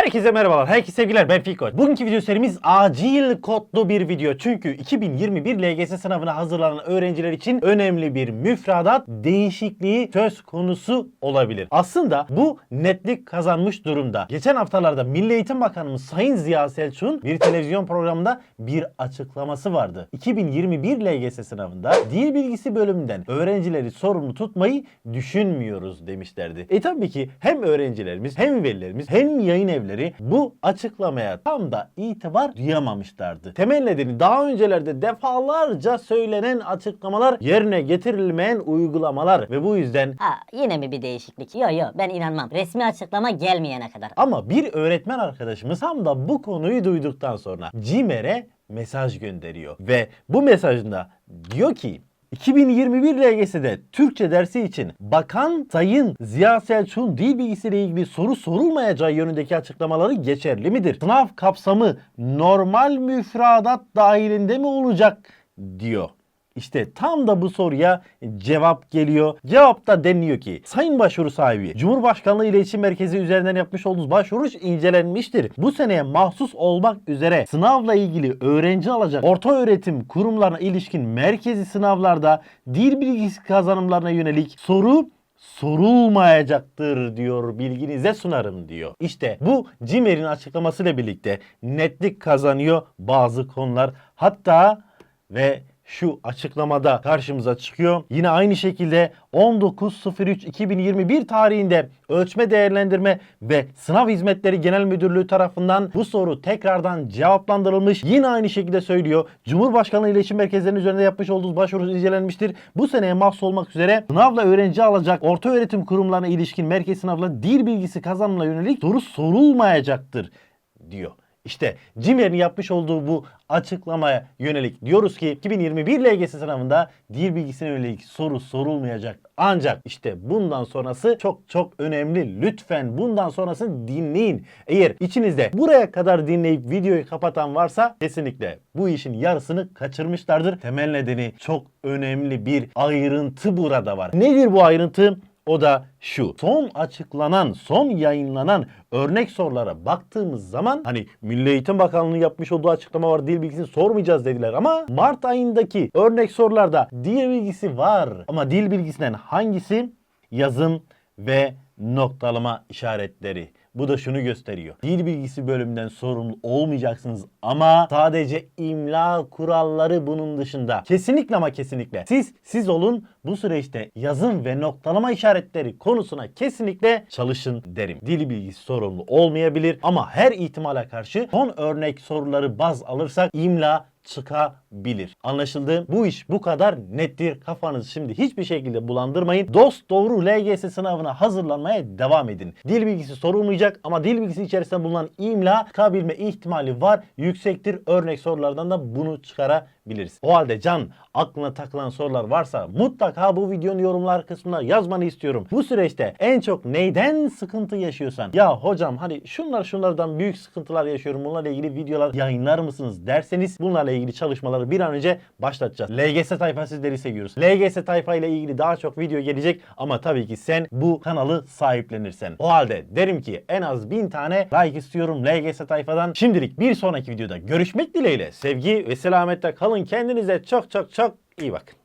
Herkese merhabalar, herkese sevgiler. Ben Fiko. Bugünkü video serimiz acil kodlu bir video. Çünkü 2021 LGS sınavına hazırlanan öğrenciler için önemli bir müfredat değişikliği söz konusu olabilir. Aslında bu netlik kazanmış durumda. Geçen haftalarda Milli Eğitim Bakanımız Sayın Ziya Selçuk'un bir televizyon programında bir açıklaması vardı. 2021 LGS sınavında dil bilgisi bölümünden öğrencileri sorumlu tutmayı düşünmüyoruz demişlerdi. E tabii ki hem öğrencilerimiz hem velilerimiz hem yayın evleri bu açıklamaya tam da itibar duyamamışlardı. Temel nedeni daha öncelerde defalarca söylenen açıklamalar yerine getirilmeyen uygulamalar ve bu yüzden Ha yine mi bir değişiklik? Yo yo ben inanmam. Resmi açıklama gelmeyene kadar. ama bir öğretmen arkadaşımız tam da bu konuyu duyduktan sonra CİMER'e mesaj gönderiyor ve bu mesajında diyor ki 2021 LGS'de Türkçe dersi için Bakan Sayın Ziya Selçuk'un dil bilgisiyle ilgili soru sorulmayacağı yönündeki açıklamaları geçerli midir? Sınav kapsamı normal müfredat dahilinde mi olacak diyor. İşte tam da bu soruya cevap geliyor. Cevapta deniliyor ki Sayın Başvuru sahibi Cumhurbaşkanlığı İletişim Merkezi üzerinden yapmış olduğunuz başvuru incelenmiştir. Bu seneye mahsus olmak üzere sınavla ilgili öğrenci alacak orta öğretim kurumlarına ilişkin merkezi sınavlarda dil bilgisi kazanımlarına yönelik soru sorulmayacaktır diyor bilginize sunarım diyor. İşte bu CİMER'in açıklamasıyla birlikte netlik kazanıyor bazı konular. Hatta ve şu açıklamada karşımıza çıkıyor. Yine aynı şekilde 19.03.2021 tarihinde Ölçme Değerlendirme ve Sınav Hizmetleri Genel Müdürlüğü tarafından bu soru tekrardan cevaplandırılmış. Yine aynı şekilde söylüyor. Cumhurbaşkanlığı İletişim Merkezlerinin üzerinde yapmış olduğunuz başvuru incelenmiştir. Bu seneye mahsus olmak üzere sınavla öğrenci alacak orta öğretim kurumlarına ilişkin merkez sınavla dil bilgisi kazanımına yönelik soru sorulmayacaktır diyor. İşte CİMER'in yapmış olduğu bu açıklamaya yönelik diyoruz ki 2021 LGS sınavında dil bilgisine yönelik soru sorulmayacak. Ancak işte bundan sonrası çok çok önemli. Lütfen bundan sonrasını dinleyin. Eğer içinizde buraya kadar dinleyip videoyu kapatan varsa kesinlikle bu işin yarısını kaçırmışlardır. Temel nedeni çok önemli bir ayrıntı burada var. Nedir bu ayrıntı? O da şu. Son açıklanan, son yayınlanan örnek sorulara baktığımız zaman hani Milli Eğitim Bakanlığı yapmış olduğu açıklama var dil bilgisini sormayacağız dediler ama Mart ayındaki örnek sorularda dil bilgisi var. Ama dil bilgisinden hangisi? Yazım ve noktalama işaretleri. Bu da şunu gösteriyor. Dil bilgisi bölümünden sorumlu olmayacaksınız ama sadece imla kuralları bunun dışında. Kesinlikle ama kesinlikle siz siz olun bu süreçte yazım ve noktalama işaretleri konusuna kesinlikle çalışın derim. Dil bilgisi sorumlu olmayabilir ama her ihtimale karşı son örnek soruları baz alırsak imla çıkabilir. Anlaşıldı? Bu iş bu kadar nettir. Kafanızı şimdi hiçbir şekilde bulandırmayın. Dost doğru LGS sınavına hazırlanmaya devam edin. Dil bilgisi sorulmayacak ama dil bilgisi içerisinde bulunan imla çıkabilme ihtimali var. Yüksektir. Örnek sorulardan da bunu çıkarabiliriz. O halde can aklına takılan sorular varsa mutlaka bu videonun yorumlar kısmına yazmanı istiyorum. Bu süreçte en çok neyden sıkıntı yaşıyorsan ya hocam hani şunlar şunlardan büyük sıkıntılar yaşıyorum bunlarla ilgili videolar yayınlar mısınız derseniz bunlarla ilgili çalışmaları bir an önce başlatacağız. LGS tayfa sizleri seviyoruz. LGS tayfa ile ilgili daha çok video gelecek ama tabii ki sen bu kanalı sahiplenirsen. O halde derim ki en az bin tane like istiyorum LGS tayfadan. Şimdilik bir sonraki videoda görüşmek dileğiyle. Sevgi ve selametle kalın. Kendinize çok çok çok iyi bakın.